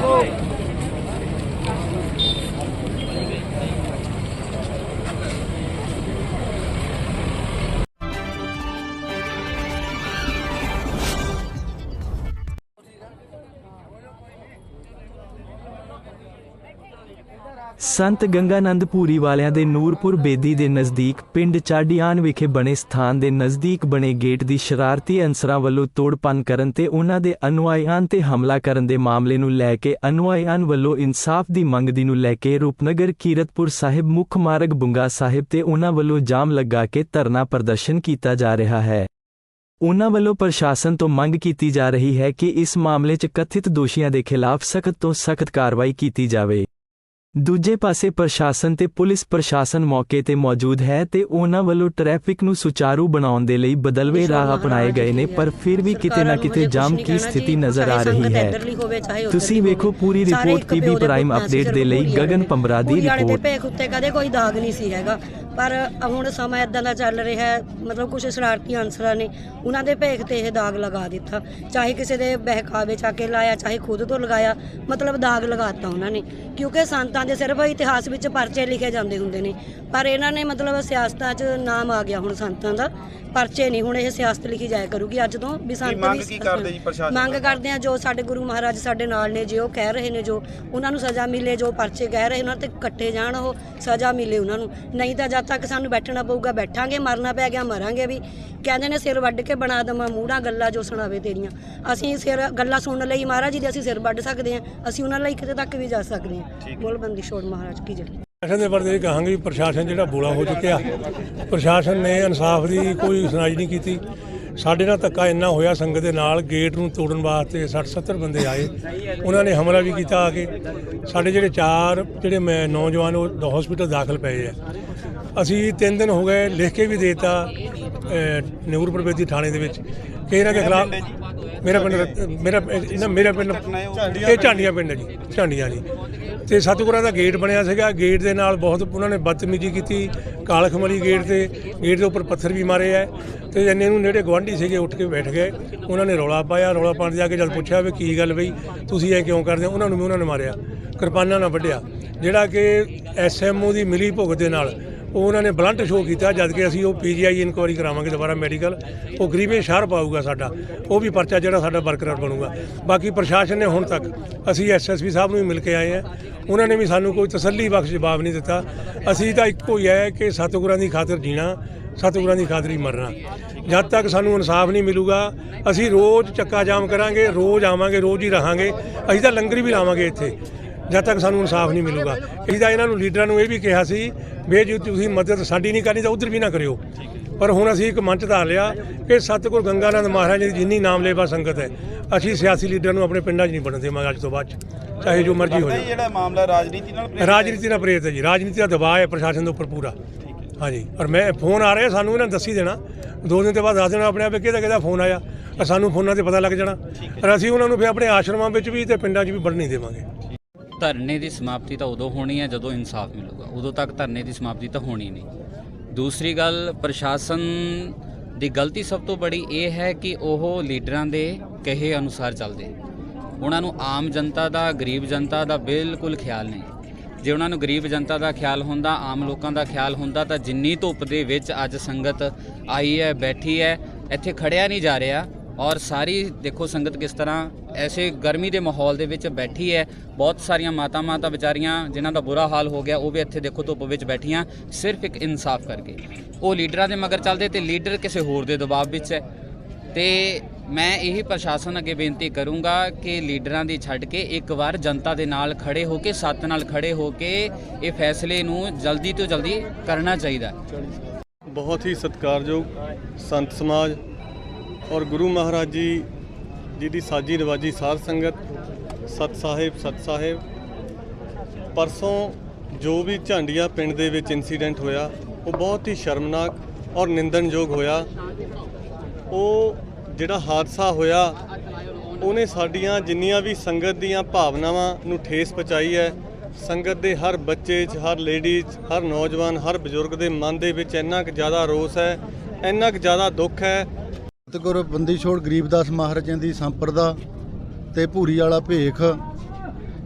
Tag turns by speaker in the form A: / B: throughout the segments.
A: Go. ਸੰਤ ਗੰਗਾਨੰਦ ਪੂਰੀ ਵਾਲਿਆਂ ਦੇ ਨੂਰਪੁਰ ਬੇਦੀ ਦੇ ਨਜ਼ਦੀਕ ਪਿੰਡ ਚਾਡੀਆਨ ਵਿਖੇ ਬਣੇ ਸਥਾਨ ਦੇ ਨਜ਼ਦੀਕ ਬਣੇ ਗੇਟ ਦੀ ਸ਼ਰਾਰਤੀ ਅਨਸਰਾਂ ਵੱਲੋਂ ਤੋੜਪੰਨ ਕਰਨ ਤੇ ਉਹਨਾਂ ਦੇ ਅਨੁਆਇਆਂ ਤੇ ਹਮਲਾ ਕਰਨ ਦੇ ਮਾਮਲੇ ਨੂੰ ਲੈ ਕੇ ਅਨੁਆਇਆਂ ਵੱਲੋਂ ਇਨਸਾਫ ਦੀ ਮੰਗ ਦੀ ਨੂੰ ਲੈ ਕੇ ਰੂਪਨਗਰ ਕੀਰਤਪੁਰ ਸਾਹਿਬ ਮੁੱਖ ਮਾਰਗ ਬੁੰਗਾ ਸਾਹਿਬ ਤੇ ਉਹਨਾਂ ਵੱਲੋਂ ਜਾਮ ਲਗਾ ਕੇ ਧਰਨਾ ਪ੍ਰਦਰਸ਼ਨ ਕੀਤਾ ਜਾ ਰਿਹਾ ਹੈ। ਉਨ੍ਹਾਂ ਵੱਲੋਂ ਪ੍ਰਸ਼ਾਸਨ ਤੋਂ ਮੰਗ ਕੀਤੀ ਜਾ ਰਹੀ ਹੈ ਕਿ ਇਸ ਮਾਮਲੇ 'ਚ ਕਥਿਤ ਦੋਸ਼ੀਆਂ ਦੇ ਖਿਲਾਫ ਸਖਤ ਤੋਂ ਸਖਤ ਕਾਰਵਾਈ ਕੀਤੀ ਜਾਵੇ। ਦੂਜੇ ਪਾਸੇ ਪ੍ਰਸ਼ਾਸਨ ਤੇ ਪੁਲਿਸ ਪ੍ਰਸ਼ਾਸਨ ਮੌਕੇ ਤੇ ਮੌਜੂਦ ਹੈ ਤੇ ਉਹਨਾਂ ਵੱਲੋਂ ਟ੍ਰੈਫਿਕ ਨੂੰ ਸੁਚਾਰੂ ਬਣਾਉਣ ਦੇ ਲਈ ਬਦਲਵੇਂ ਰਾਹ ਅਪਣਾਏ ਗਏ ਨੇ ਪਰ ਫਿਰ ਵੀ ਕਿਤੇ ਨਾ ਕਿਤੇ ਜਾਮ ਕੀ ਸਥਿਤੀ ਨਜ਼ਰ ਆ ਰਹੀ ਹੈ। ਤੁਸੀਂ ਵੇਖੋ ਪੂਰੀ ਰਿਪੋਰਟ ਪੀਬੀ ਪ੍ਰਾਈਮ ਅਪਡੇਟ ਦੇ ਲਈ ਗਗਨ ਪੰਬਰਾ ਦੀ
B: ਰਿਪੋਰਟ ਤੇ
A: ਰਿਪੋਰਟ।
B: ਭੇਖ ਉੱਤੇ ਕਦੇ ਕੋਈ ਦਾਗ ਨਹੀਂ ਸੀ ਹੈਗਾ। ਪਰ ਹੁਣ ਸਮਾਂ ਇਦਾਂ ਦਾ ਚੱਲ ਰਿਹਾ ਹੈ ਮਤਲਬ ਕੁਝ ਸ਼ਰਾਰਤੀ ਅਨਸਰਾਂ ਨੇ ਉਹਨਾਂ ਦੇ ਭੇਖ ਤੇ ਇਹ ਦਾਗ ਲਗਾ ਦਿੱਤਾ। ਚਾਹੇ ਕਿਸੇ ਦੇ ਬਹਿਕਾਵੇ ਚਾ ਕੇ ਲਾਇਆ ਚਾਹੇ ਖੁਦ ਤੋਂ ਲਗਾਇਆ ਮਤਲਬ ਦਾਗ ਲਗਾਤਾ ਉਹਨਾਂ ਨੇ। ਕਿਉਂਕਿ ਸੰਤਾਂ ਦੇ ਸਿਰਫ ਇਤਿਹਾਸ ਵਿੱਚ ਪਰਚੇ ਲਿਖੇ ਜਾਂਦੇ ਹੁੰਦੇ ਨੇ। ਪਰ ਇਹਨਾਂ ਨੇ ਮਤਲਬ ਸਿਆਸਤਾਂ 'ਚ ਨਾਮ ਆ ਗਿਆ ਹੁਣ ਸੰਤਾਂ ਦਾ। ਪਰਚੇ ਨਹੀਂ ਹੁਣ ਇਹ ਸਿਆਸਤ ਲਿਖੀ ਜਾਇਆ ਕਰੂਗੀ। ਅੱਜ ਤੋਂ ਵੀ ਸੰਤ
C: ਮੰਗ ਕੀ ਕਰਦੇ ਜੀ ਪ੍ਰਸ਼ਾਸਨ
B: ਮੰਗ ਕਰਦੇ ਆ ਜੋ ਸਾਡੇ ਗੁਰੂ ਮਹਾਰਾਜ ਸਾਡੇ ਨਾਲ ਨੇ ਜੇ ਉਹ ਕਹਿ ਰਹੇ ਨੇ ਜੋ ਉਹਨਾਂ ਨੂੰ ਸਜ਼ਾ ਮਿਲੇ ਜੋ ਪਰਚੇ ਕਹਿ ਰਹੇ ਉਹਨਾਂ ਤੇ ਕੱਟੇ ਜਾਣ ਉਹ ਸਜ਼ਾ ਮਿਲੇ ਉਹਨਾਂ ਨੂੰ। ਨਹੀਂ ਤਾਂ ਜਦ ਤੱਕ ਸਾਨੂੰ ਬੈਠਣਾ ਪਊਗਾ ਬੈਠਾਂਗੇ ਮਰਨਾ ਪੈ ਗਿਆ ਮਰਾਂਗੇ ਵੀ। ਕਹਿੰਦੇ ਨੇ ਸਿਰ ਵੱਢ ਕੇ ਬਣਾ ਦਵਾਂ ਮੂੜਾ ਗੱਲਾਂ ਜੋ ਸੁਣਾਵੇ ਤੇਰੀਆਂ। ਅਸੀਂ ਸਿਰ ਗੱਲਾਂ ਸੁਣਨ ਲਈ ਮਹਾਰਾਜ ਜੀ ਦੇ ਅਸੀਂ ਸਿਰ ਵੱਢ ਸਕਦੇ ਹਾਂ। ਅਸੀਂ ਉਹਨਾਂ ਲਈ ਕਿਤੇ ਤੱਕ ਵੀ ਜਾ ਸਕਦੇ ਹਾਂ। ਬੋਲ ਬੰਦੀ ਛੋੜ ਮਹਾਰਾਜ ਕੀ ਜੈ
D: ਪ੍ਰਸ਼ਾਸਨ ਦੇ ਬਾਰੇ ਇਹ ਕਹਾਂਗੇ ਪ੍ਰਸ਼ਾਸਨ ਜਿਹੜਾ ਬੋਲਾ ਹੋ ਚੁੱਕਿਆ ਪ੍ਰਸ਼ਾਸਨ ਨੇ ਇਨਸਾਫ ਦੀ ਕੋਈ ਸੁਣਾਈ ਨਹੀਂ ਕੀਤੀ। ਸਾਡੇ ਨਾਲ ਧੱਕਾ ਇੰਨਾ ਹੋਇਆ ਸੰਗਤ ਦੇ ਨਾਲ ਗੇਟ ਨੂੰ ਤੋੜਨ ਵਾਸਤੇ 60 70 ਬੰਦੇ ਆਏ। ਉਹਨਾਂ ਨੇ ਹਮਲਾ ਵੀ ਕੀਤਾ ਆ ਕੇ। ਸਾਡੇ ਜਿਹੜੇ ਚਾਰ ਜਿਹੜੇ ਮੈਂ ਨੌਜਵਾਨ ਉਹ ਹਸਪੀਟਲ ਦਾਖਲ ਪਏ ਆ। ਅਸੀਂ ਤਿੰਨ ਦਿਨ ਹੋ ਗਏ ਲਿਖ ਕੇ ਵੀ ਦੇਤਾ ਨੂਰਪੁਰ ਬੇਦੀ ਥਾਣੇ ਦੇ ਵਿੱਚ। ਕਿ ਇਹਨਾਂ ਦੇ ਖਿਲਾਫ ਮੇਰਾ ਪਿੰਡ ਮੇਰਾ ਇਹਨਾਂ ਮੇਰਾ ਪਿੰਡ ਇਹ ਝਾਂਡੀਆਂ ਪਿੰਡ ਹੈ ਜੀ ਝਾਂਡੀਆਂ ਜੀ। ਤੇ ਸਤਿਗੁਰਾਂ ਦਾ ਗੇਟ ਬਣਿਆ ਸੀਗਾ। ਗੇਟ ਦੇ ਨਾਲ ਬਹੁਤ ਉਹਨਾਂ ਨੇ ਬਦਤਮੀਜ਼ੀ ਕੀਤੀ ਕਾਲਖਮਲੀ ਗੇਟ ਤੇ। ਗੇਟ ਦੇ ਉੱਪਰ ਪੱਥਰ ਵੀ ਮਾਰੇ ਆ। ਤੇ ਇੰਨੇ ਨੂੰ ਨੇੜੇ ਗਵਾਂਢੀ ਸੀਗੇ ਉੱਠ ਕੇ ਬੈਠ ਗਏ। ਉਹਨਾਂ ਨੇ ਰੌਲਾ ਪਾਇਆ। ਰੌਲਾ ਪਾਉਣ ਜਾ ਕੇ ਜਦ ਪੁੱਛਿਆ ਵੀ ਕੀ ਗੱਲ ਬਈ ਤੁਸੀਂ ਇਹ ਕਿਉਂ ਕਰਦੇ ਹੋ? ਉਹਨਾਂ ਨੂੰ ਵੀ ਉਹਨਾਂ ਨੇ ਮਾਰਿਆ। ਕਿਰਪਾਨਾਂ ਨਾਲ ਵੱਢਿਆ। ਜਿਹੜਾ ਕਿ ਐਸਐਮਓ ਦੀ ਮਿਲੀ ਭੁਗਤ ਦੇ ਨਾਲ ਉਹ ਉਹਨਾਂ ਨੇ ਬਲੰਟ ਸ਼ੋਅ ਕੀਤਾ ਜਦ ਕਿ ਅਸੀਂ ਉਹ ਪੀਜੀਆਈ ਇਨਕੁਆਇਰੀ ਕਰਾਵਾਂਗੇ ਦੁਬਾਰਾ ਮੈਡੀਕਲ ਉਹ ਗਰੀਬੇ ਸ਼ਹਿਰ ਪਾਊਗਾ ਸਾਡਾ। ਉਹ ਵੀ ਪਰਚਾ ਜਿਹੜਾ ਸਾਡਾ ਬਰਕਰਾਰ ਬਣੂਗਾ। ਬਾਕੀ ਪ੍ਰਸ਼ਾਸਨ ਨੇ ਹੁਣ ਤੱਕ ਅਸੀਂ ਐਸਐਸਪੀ ਸਾਹਿਬ ਨੂੰ ਵੀ ਮਿਲ ਕੇ ਆਏ ਆ ਉਹਨਾਂ ਨੇ ਵੀ ਸਾਨੂੰ ਕੋਈ ਤਸੱਲੀ ਬਖਸ਼ ਜਵਾਬ ਨਹੀਂ ਦਿੱਤਾ। ਅਸੀਂ ਤਾਂ ਇੱਕੋ ਹੀ ਹੈ ਕਿ ਸਤਿਗੁਰਾਂ ਦੀ ਖਾਤਰ ਜੀਣਾ, ਸਤਿਗੁਰਾਂ ਦੀ ਖਾਤਰ ਹੀ ਮਰਨਾ। ਜਦ ਤੱਕ ਸਾਨੂੰ ਇਨਸਾਫ ਨਹੀਂ ਮਿਲੂਗਾ, ਅਸੀਂ ਰੋਜ਼ ਚੱਕਾ ਜਾਮ ਕਰਾਂਗੇ, ਰੋਜ਼ ਆਵਾਂਗੇ, ਰੋਜ਼ ਹੀ ਰਹਾਂਗੇ। ਅਸੀਂ ਤਾਂ ਲੰਗਰ ਵੀ ਲਾਵਾਂਗੇ ਇੱਥੇ। ਜਦ ਤੱਕ ਸਾਨੂੰ ਇਨਸਾਫ ਨਹੀਂ ਮਿਲੂਗਾ। ਅਸੀਂ ਤਾਂ ਇਹਨਾਂ ਨੂੰ ਲੀਡਰਾਂ ਨੂੰ ਇਹ ਵੀ ਕਿਹਾ ਸੀ ਵੀ ਜੇ ਤੁਸੀਂ ਮਦਦ ਸਾਡੀ ਨਹੀਂ ਕਰਨੀ ਤਾਂ ਉਧਰ ਵੀ ਨਾ ਕਰਿਓ। ਪਰ ਹੁਣ ਅਸੀਂ ਇੱਕ ਮੰਚ ਧਾਰ ਲਿਆ ਕਿ ਸਤਿਗੁਰ ਗੰਗਾਨੰਦ ਮਹਾਰਾਜ ਦੀ ਜਿੰਨੀ ਨਾਮ ਲੇਵਾ ਸੰਗਤ ਹੈ ਅਸੀਂ ਸਿਆਸੀ ਲੀਡਰਾਂ ਨੂੰ ਆਪਣੇ ਪਿੰਡਾਂ 'ਚ ਨਹੀਂ ਬਣਨ ਦੇਵਾਂਗੇ ਅੱਜ ਤੋਂ ਬਾਅਦ 'ਚ ਚਾਹੇ ਜੋ ਮਰਜ਼ੀ ਹੋ
C: ਇਹ
D: ਜਾਏ
C: ਜਿਹੜਾ ਮਾਮਲਾ ਰਾਜਨੀਤੀ ਨਾਲ
D: ਰਾਜਨੀਤੀ ਦਾ ਪ੍ਰੇਰਿਤ ਹੈ ਜੀ। ਰਾਜਨੀਤੀ ਦਾ ਦਬਾਅ ਹੈ ਪ੍ਰਸ਼ਾਸਨ ਦੇ ਉੱਪਰ ਪੂਰਾ। ਹਾਂਜੀ। ਔਰ ਮੈਂ ਫੋਨ ਆ ਰਿਹਾ ਸਾਨੂੰ ਇਹਨਾਂ ਦੱਸੀ ਦੇਣਾ। ਦੋ ਦਿਨ ਤੋਂ ਬਾਅਦ ਦੱਸ ਦੇਣਾ ਆਪਣੇ ਆਪ ਕਿਹਦਾ ਕਿਹਦਾ ਫੋਨ ਆਇਆ। ਸਾਨੂੰ ਫੋਨਾਂ ਤੇ ਪਤਾ ਲੱਗ ਜਾਣਾ। ਔਰ ਅਸੀਂ ਉਹਨਾਂ ਨੂੰ ਫਿਰ ਆਪਣੇ ਆਸ਼ਰਮਾਂ ਵਿੱਚ ਵੀ ਤੇ ਪਿੰਡਾਂ 'ਚ ਵੀ ਵੜਨ ਨਹੀਂ ਦੇਵਾਂਗੇ।
E: ਧਰਨੇ ਦੀ ਸਮਾਪਤੀ ਤਾਂ ਉਦੋਂ ਹੋਣੀ ਹੈ ਜਦੋਂ ਇਨਸਾਫ ਮਿਲੂਗਾ। ਉਦੋਂ ਤੱਕ ਧਰਨੇ ਦੀ ਸਮਾਪਤੀ ਤਾਂ ਹੋਣੀ ਨਹੀਂ। ਦੂਸਰੀ ਗੱਲ, ਪ੍ਰਸ਼ਾਸਨ ਦੀ ਗਲਤੀ ਸਭ ਤੋਂ ਬੜੀ ਇਹ ਹੈ ਕਿ ਉਹ ਲੀਡਰਾਂ ਦੇ ਕਹੇ ਅਨੁਸਾਰ ਚੱਲਦੇ ਉਹਨਾਂ ਨੂੰ ਆਮ ਜਨਤਾ ਦਾ, ਗਰੀਬ ਜਨਤਾ ਦਾ ਬਿਲਕੁਲ ਖਿਆਲ ਨਹੀਂ। ਜੇ ਉਹਨਾਂ ਨੂੰ ਗਰੀਬ ਜਨਤਾ ਦਾ ਖਿਆਲ ਹੁੰਦਾ, ਆਮ ਲੋਕਾਂ ਦਾ ਖਿਆਲ ਹੁੰਦਾ, ਤਾਂ ਜਿੰਨੀ ਧੁੱਪ ਦੇ ਵਿੱਚ ਅੱਜ ਸੰਗਤ ਆਈ ਹੈ, ਬੈਠੀ ਹੈ, ਇੱਥੇ ਖੜਿਆ ਨਹੀਂ ਜਾ ਰਿਹਾ ਔਰ ਸਾਰੀ ਦੇਖੋ ਸੰਗਤ ਕਿਸ ਤਰ੍ਹਾਂ ਐਸੇ ਗਰਮੀ ਦੇ ਮਾਹੌਲ ਦੇ ਵਿੱਚ ਬੈਠੀ ਹੈ। ਬਹੁਤ ਸਾਰੀਆਂ ਮਾਤਾ ਮਾਤਾ ਵਿਚਾਰੀਆਂ ਜਿਨ੍ਹਾਂ ਦਾ ਬੁਰਾ ਹਾਲ ਹੋ ਗਿਆ, ਉਹ ਵੀ ਇੱਥੇ ਦੇਖੋ ਧੁੱਪ ਵਿੱਚ ਬੈਠੀਆਂ, ਸਿਰਫ ਇੱਕ ਇਨਸਾਫ ਕਰਕੇ। ਉਹ ਲੀਡਰਾਂ ਦੇ ਮਗਰ ਚੱਲਦੇ ਤੇ ਲੀਡਰ ਕਿਸੇ ਹੋਰ ਦੇ ਦਬਾਅ ਵਿੱਚ ਹੈ। ਤੇ ਮੈਂ ਇਹੀ ਪ੍ਰਸ਼ਾਸਨ ਅੱਗੇ ਬੇਨਤੀ ਕਰੂੰਗਾ ਕਿ ਲੀਡਰਾਂ ਦੀ ਛੱਡ ਕੇ ਇੱਕ ਵਾਰ ਜਨਤਾ ਦੇ ਨਾਲ ਖੜੇ ਹੋ ਕੇ, ਸੱਤ ਨਾਲ ਖੜੇ ਹੋ ਕੇ ਇਹ ਫੈਸਲੇ ਨੂੰ ਜਲਦੀ ਤੋਂ ਜਲਦੀ ਕਰਨਾ ਚਾਹੀਦਾ।
F: ਬਹੁਤ ਹੀ ਸਤਿਕਾਰਯੋਗ ਸੰਤ ਸਮਾਜ ਔਰ ਗੁਰੂ ਮਹਾਰਾਜ ਜੀ ਜੀ ਦੀ ਸਾਜੀ ਨਵਾਜੀ ਸਾਧ ਸੰਗਤ, ਸਤ ਸਾਹਿਬ ਸਤ ਸਾਹਿਬ। ਪਰਸੋਂ ਜੋ ਵੀ ਝਾਂਡੀਆਂ ਪਿੰਡ ਦੇ ਵਿੱਚ ਇਨਸੀਡੈਂਟ ਹੋਇਆ, ਉਹ ਬਹੁਤ ਹੀ ਸ਼ਰਮਨਾਕ ਔਰ ਨਿੰਦਣਯੋਗ ਹੋਇਆ। ਉਹ ਜਿਹੜਾ ਹਾਦਸਾ ਹੋਇਆ, ਉਹਨੇ ਸਾਡੀਆਂ ਜਿੰਨੀਆਂ ਵੀ ਸੰਗਤ ਦੀਆਂ ਭਾਵਨਾਵਾਂ ਨੂੰ ਠੇਸ ਪਹੁੰਚਾਈ ਹੈ। ਸੰਗਤ ਦੇ ਹਰ ਬੱਚੇ 'ਚ, ਹਰ ਲੇਡੀ 'ਚ, ਹਰ ਨੌਜਵਾਨ, ਹਰ ਬਜ਼ੁਰਗ ਦੇ ਮਨ ਦੇ ਵਿੱਚ ਇੰਨਾ ਕੁ ਜ਼ਿਆਦਾ ਰੋਸ ਹੈ, ਇੰਨਾ ਕੁ ਜ਼ਿਆਦਾ ਦੁੱਖ ਹੈ
G: ਸਤਿਗੁਰ ਬੰਦੀ ਛੋੜ ਗਰੀਬਦਾਸ ਮਹਾਰਾਜਾਂ ਦੀ ਸੰਪਰਦਾ ਤੇ ਭੂਰੀ ਵਾਲਾ ਭੇਖ।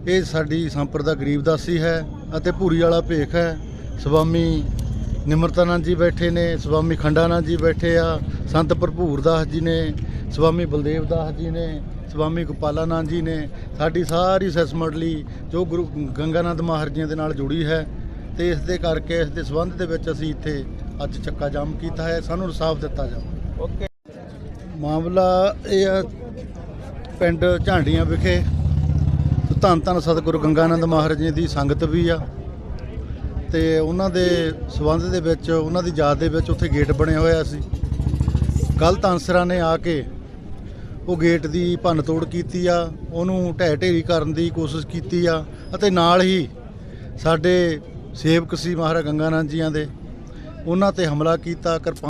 G: ਇਹ ਸਾਡੀ ਸੰਪਰਦਾ ਗਰੀਬਦਾਸੀ ਹੈ ਅਤੇ ਭੂਰੀ ਵਾਲਾ ਭੇਖ ਹੈ। ਸਵਾਮੀ ਨਿਮਰਤਾਨੰਦ ਜੀ ਬੈਠੇ ਨੇ, ਸਵਾਮੀ ਖੰਡਾਨੰਦ ਜੀ ਬੈਠੇ ਆ, ਸੰਤ ਭਰਪੂਰ ਦਾਸ ਜੀ ਨੇ, ਸਵਾਮੀ ਬਲਦੇਵ ਦਾਸ ਜੀ ਨੇ, ਸਵਾਮੀ ਗੋਪਾਲਾਨੰਦ ਜੀ ਨੇ, ਸਾਡੀ ਸਾਰੀ ਸਿਸ ਮੰਡਲੀ ਜੋ ਗੁਰੂ ਗੰਗਾਨੰਦ ਮਹਾਰਾਜ ਜੀ ਦੇ ਨਾਲ ਜੁੜੀ ਹੈ ਤੇ ਇਸ ਦੇ ਕਰਕੇ, ਇਸ ਦੇ ਸੰਬੰਧ ਦੇ ਵਿੱਚ ਅਸੀਂ ਇੱਥੇ ਅੱਜ ਚੱਕਾ ਜਾਮ ਕੀਤਾ ਹੈ। ਸਾਨੂੰ ਇਨਸਾਫ ਦਿੱਤਾ ਜਾਵੇ।
C: ਓਕੇ।
G: ਮਾਮਲਾ ਇਹ ਆ ਪਿੰਡ ਝਾਂਡੀਆਂ ਵਿਖੇ। ਧੰਨ ਧੰਨ ਸਤਿਗੁਰੂ ਗੰਗਾਨੰਦ ਮਹਾਰਾਜ ਜੀ ਦੀ ਸੰਗਤ ਵੀ ਆ। ਤੇ ਉਹਨਾਂ ਦੇ ਸਬੰਧ ਦੇ ਵਿੱਚ, ਉਹਨਾਂ ਦੀ ਯਾਦ ਦੇ ਵਿੱਚ ਉੱਥੇ ਗੇਟ ਬਣਿਆ ਹੋਇਆ ਸੀ। ਗਲਤ ਅਨਸਰਾਂ ਨੇ ਆ ਕੇ ਉਹ ਗੇਟ ਦੀ ਭੰਨ ਤੋੜ ਕੀਤੀ ਆ। ਉਹਨੂੰ ਢਹਿ ਢੇਰੀ ਕਰਨ ਦੀ ਕੋਸ਼ਿਸ਼ ਕੀਤੀ ਆ ਅਤੇ ਨਾਲ ਹੀ ਸਾਡੇ ਸੇਵਕ ਸੀ ਮਹਾਰਾਜ ਗੰਗਾਨੰਦ ਜੀਆਂ ਦੇ। ਉਹਨਾਂ ਤੇ ਹਮਲਾ ਕੀਤਾ, ਕਿਰਪਾ